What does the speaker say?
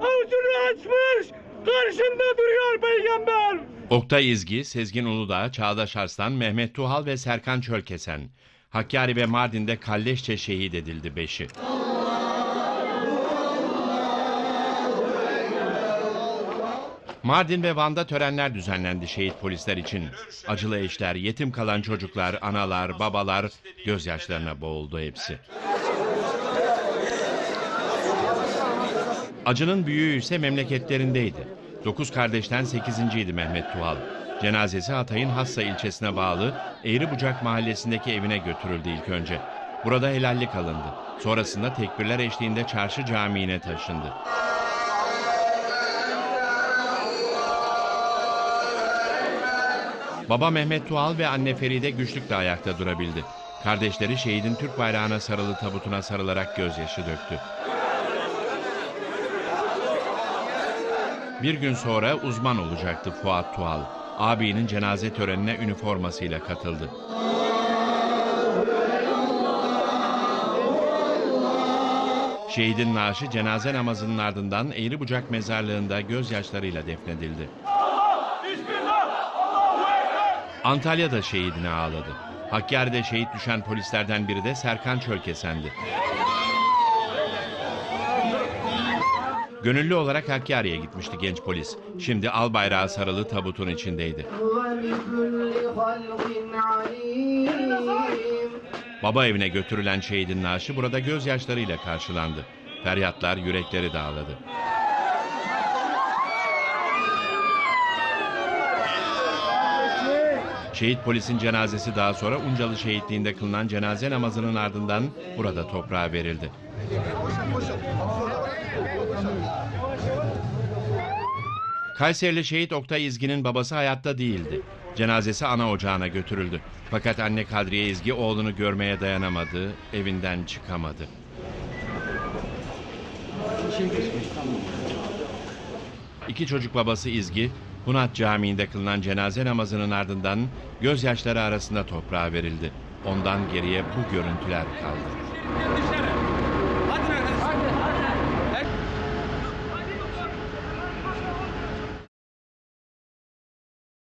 avucunu açmış. Karşında duruyor peygamber. Oktay İzgi, Sezgin Uludağ, Çağdaş Arslan, Mehmet Tuhal ve Serkan Çölkesen. Hakkari ve Mardin'de kalleşçe şehit edildi beşi. Mardin ve Van'da törenler düzenlendi şehit polisler için. Acılı eşler, yetim kalan çocuklar, analar, babalar gözyaşlarına boğuldu hepsi. Acının büyüğü ise memleketlerindeydi. Dokuz kardeşten sekizinciydi Mehmet Tuhal. Cenazesi Hatay'ın Hassa ilçesine bağlı Eğribucak mahallesindeki evine götürüldü ilk önce. Burada helallik alındı. Sonrasında tekbirler eşliğinde çarşı camiine taşındı. Baba Mehmet Tuhal ve anne Feride güçlükle ayakta durabildi. Kardeşleri şehidin Türk bayrağına sarılı tabutuna sarılarak gözyaşı döktü. Bir gün sonra uzman olacaktı Fuat Tuhal. Abinin cenaze törenine üniformasıyla katıldı. Şehidin naaşı cenaze namazının ardından Eğribucak mezarlığında gözyaşlarıyla defnedildi. Antalya'da şehidine ağladı. Hakkari'de şehit düşen polislerden biri de Serkan Çölkesen'di. Gönüllü olarak Hakkari'ye gitmişti genç polis. Şimdi al bayrağı sarılı tabutun içindeydi. Baba evine götürülen şehidin naaşı burada gözyaşlarıyla karşılandı. Feryatlar yürekleri dağladı. Şehit polisin cenazesi daha sonra Uncalı şehitliğinde kılınan cenaze namazının ardından burada toprağa verildi. Kayserili şehit Oktay İzgi'nin babası hayatta değildi. Cenazesi ana ocağına götürüldü. Fakat anne Kadriye İzgi oğlunu görmeye dayanamadı, evinden çıkamadı. İki çocuk babası İzgi, Hunat Camii'nde kılınan cenaze namazının ardından gözyaşları arasında toprağa verildi. Ondan geriye bu görüntüler kaldı. Hadi arkadaşlar.